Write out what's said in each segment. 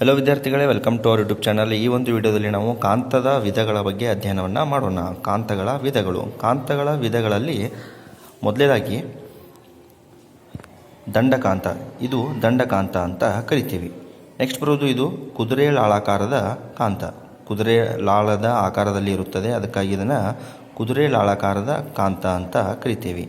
Hello ವಿದ್ಯಾರ್ಥಿಗಳೇ welcome to our YouTube channel ಈ ಒಂದು ವಿಡಿಯೋದಲ್ಲಿ ನಾವು ಕಾಂತದ ವಿಧಗಳ ಬಗ್ಗೆ ಅಧ್ಯಯನವನ್ನು ಮಾಡೋಣ. ಕಾಂತಗಳ ವಿಧಗಳು. ಕಾಂತಗಳ ವಿಧಗಳಲ್ಲಿ ಮೊದಲೇದಾಗಿ ದಂಡಕಾಂತ. ಇದು ದಂಡಕಾಂತ ಅಂತ ಕರಿತೀವಿ. ನೆಕ್ಸ್ಟ್ ಬರೋದು ಇದು ಕುದುರೆ ಲಾಳಾಕಾರದ ಕಾಂತ. ಕುದುರೆ ಲಾಳದ ಆಕಾರದಲ್ಲಿ ಇರುತ್ತದೆ. ಅದಕ್ಕಾಗಿ ಇದನ್ನು ಕುದುರೆ ಲಾಳಾಕಾರದ ಕಾಂತ ಅಂತ ಕರಿತೀವಿ.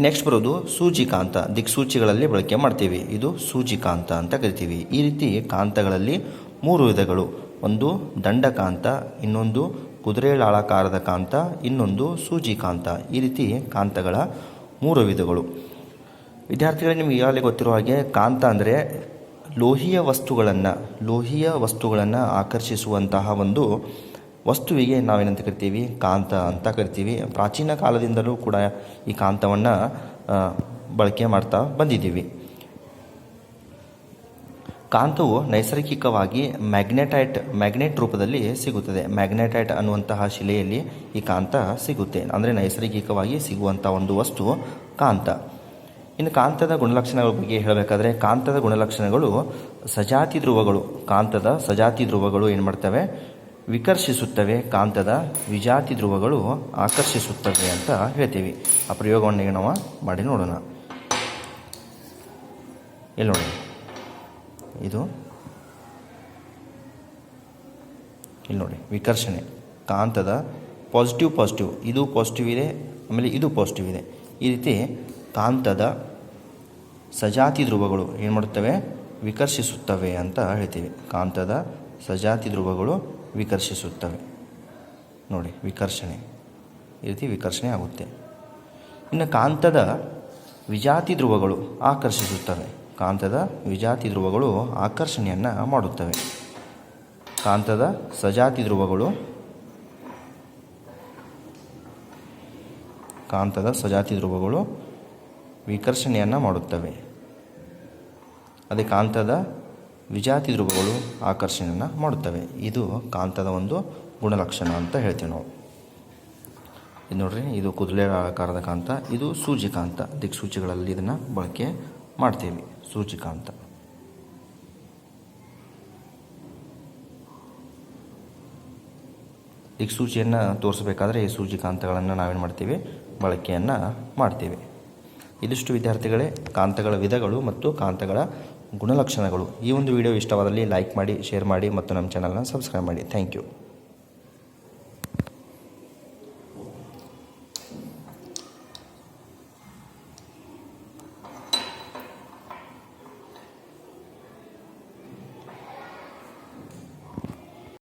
ನೆಕ್ಸ್ಟ್ ಬರೋದು ಸೂಜಿಕಾಂತ ದಿಕ್ಸೂಚಿಗಳಲ್ಲಿ ಬಳಕೆ ಮಾಡ್ತೀವಿ. ಇದು ಸೂಜಿಕಾಂತ ಅಂತ ಕರಿತೀವಿ. ಈ ರೀತಿ ಕಾಂತಗಳಲ್ಲಿ ಮೂರು ವಿಧಗಳು. ಒಂದು ದಂಡಕಾಂತ ಇನ್ನೊಂದು ಕುದುರೆಳಾಳಾಕಾರದ ಕಾಂತ, ಇನ್ನೊಂದು ಸೂಜಿಕಾಂತ ಈ ರೀತಿ ಕಾಂತಗಳ ಮೂರು ವಿಧಗಳು. ವಿದ್ಯಾರ್ಥಿಗಳಿಗೆ ನಿಮಗೆ ಈಗಾಗಲೇ ಗೊತ್ತಿರೋ ಹಾಗೆ ಕಾಂತ ಅಂದರೆ ಲೋಹೀಯ ವಸ್ತುಗಳನ್ನು ಲೋಹೀಯ ವಸ್ತುಗಳನ್ನು ಆಕರ್ಷಿಸುವಂತಹ ಒಂದು ವಸ್ತುವಿಗೆ ನಾವೇನಂತ ಕರಿತೀವಿ? ಕಾಂತ ಅಂತ ಕರಿತೀವಿ. ಪ್ರಾಚೀನ ಕಾಲದಿಂದಲೂ ಕೂಡ ಈ ಕಾಂತವನ್ನು ಬಳಕೆ ಮಾಡ್ತಾ ಬಂದಿದ್ದೀವಿ. ಕಾಂತವು ನೈಸರ್ಗಿಕವಾಗಿ ಮ್ಯಾಗ್ನೆಟೈಟ್, ಮ್ಯಾಗ್ನೆಟ್ ರೂಪದಲ್ಲಿ ಸಿಗುತ್ತದೆ. ಮ್ಯಾಗ್ನೆಟೈಟ್ ಅನ್ನುವಂತಹ ಶಿಲೆಯಲ್ಲಿ ಈ ಕಾಂತ ಸಿಗುತ್ತೆ. ಅಂದರೆ ನೈಸರ್ಗಿಕವಾಗಿ ಸಿಗುವಂಥ ಒಂದು ವಸ್ತು ಕಾಂತ. ಇನ್ನು ಕಾಂತದ ಗುಣಲಕ್ಷಣಗಳ ಬಗ್ಗೆ ಹೇಳಬೇಕಾದ್ರೆ, ಕಾಂತದ ಗುಣಲಕ್ಷಣಗಳು ಸಜಾತಿ ಧ್ರುವಗಳು. ಕಾಂತದ ಸಜಾತಿ ಧ್ರುವಗಳು ಏನು ಮಾಡ್ತವೆ? ವಿಕರ್ಷಿಸುತ್ತವೆ, ಕಾಂತದ ವಿಜಾತಿ ಧ್ರುವಗಳು ಆಕರ್ಷಿಸುತ್ತವೆ ಅಂತ ಹೇಳ್ತೀವಿ. ಆ ಪ್ರಯೋಗವನ್ನು ನಾವು ಮಾಡಿ ನೋಡೋಣ. ಇಲ್ಲಿ ನೋಡಿ. ಇದು ಇಲ್ಲಿ ನೋಡಿ. ವಿಕರ್ಷಣೆ. ಕಾಂತದ ಪಾಸಿಟಿವ್ ಪಾಸಿಟಿವ್ ಇದು ಪಾಸಿಟಿವ್ ಇದೆ, ಆಮೇಲೆ ಇದು ಪಾಸಿಟಿವ್ ಇದೆ. ಈ ರೀತಿ ಕಾಂತದ ಸಜಾತಿ ಧ್ರುವಗಳು ಏನು ಮಾಡುತ್ತವೆ? ವಿಕರ್ಷಿಸುತ್ತವೆ ಅಂತ ಹೇಳ್ತೀವಿ. ಕಾಂತದ ಸಜಾತಿ ಧ್ರುವಗಳು ವಿಕರ್ಷಿಸುತ್ತವೆ. ನೋಡಿ, ವಿಕರ್ಷಣೆ. ಈ ರೀತಿ ವಿಕರ್ಷಣೆ ಆಗುತ್ತೆ. ಇನ್ನು ಕಾಂತದ ವಿಜಾತಿ ಧ್ರುವಗಳು ಆಕರ್ಷಿಸುತ್ತವೆ. ಕಾಂತದ ವಿಜಾತಿ ಧ್ರುವಗಳು ಆಕರ್ಷಣೆಯನ್ನು ಮಾಡುತ್ತವೆ. ಕಾಂತದ ಸಜಾತಿ ಧ್ರುವಗಳು, ಕಾಂತದ ಸಜಾತಿ ಧ್ರುವಗಳು ವಿಕರ್ಷಣೆಯನ್ನು ಮಾಡುತ್ತವೆ. ಅದೇ ಕಾಂತದ ವಿಜಾತಿ ಧ್ರುವಗಳು ಆಕರ್ಷಣೆಯನ್ನು ಮಾಡುತ್ತವೆ. ಇದು ಕಾಂತದ ಒಂದು ಗುಣಲಕ್ಷಣ ಅಂತ ಹೇಳ್ತೀವಿ ನಾವು. ಇದು ನೋಡ್ರಿ, ಇದು ಕುದುರೆ ಆಕಾರದ ಕಾಂತ, ಇದು ಸೂಚಿಕಾಂತ ದಿಕ್ಸೂಚಿಗಳಲ್ಲಿ ಇದನ್ನು ಬಳಕೆ ಮಾಡ್ತೀವಿ. ಸೂಚಿಕಾಂತ ದಿಕ್ಸೂಚಿಯನ್ನು ತೋರಿಸಬೇಕಾದ್ರೆ ಈ ಸೂಚಿಕಾಂತಗಳನ್ನು ನಾವೇನು ಮಾಡ್ತೀವಿ? ಬಳಕೆಯನ್ನು ಮಾಡ್ತೀವಿ. ಇದಿಷ್ಟು ವಿದ್ಯಾರ್ಥಿಗಳೇ, ಕಾಂತಗಳ ವಿಧಗಳು ಮತ್ತು ಕಾಂತಗಳ ಗುಣಲಕ್ಷಣಗಳು. ಈ ಒಂದು ವಿಡಿಯೋ ಇಷ್ಟವಾದಲ್ಲಿ ಲೈಕ್ ಮಾಡಿ, ಶೇರ್ ಮಾಡಿ ಮತ್ತು ನಮ್ಮ ಚಾನಲ್ನ ಸಬ್ಸ್ಕ್ರೈಬ್ ಮಾಡಿ. Thank you.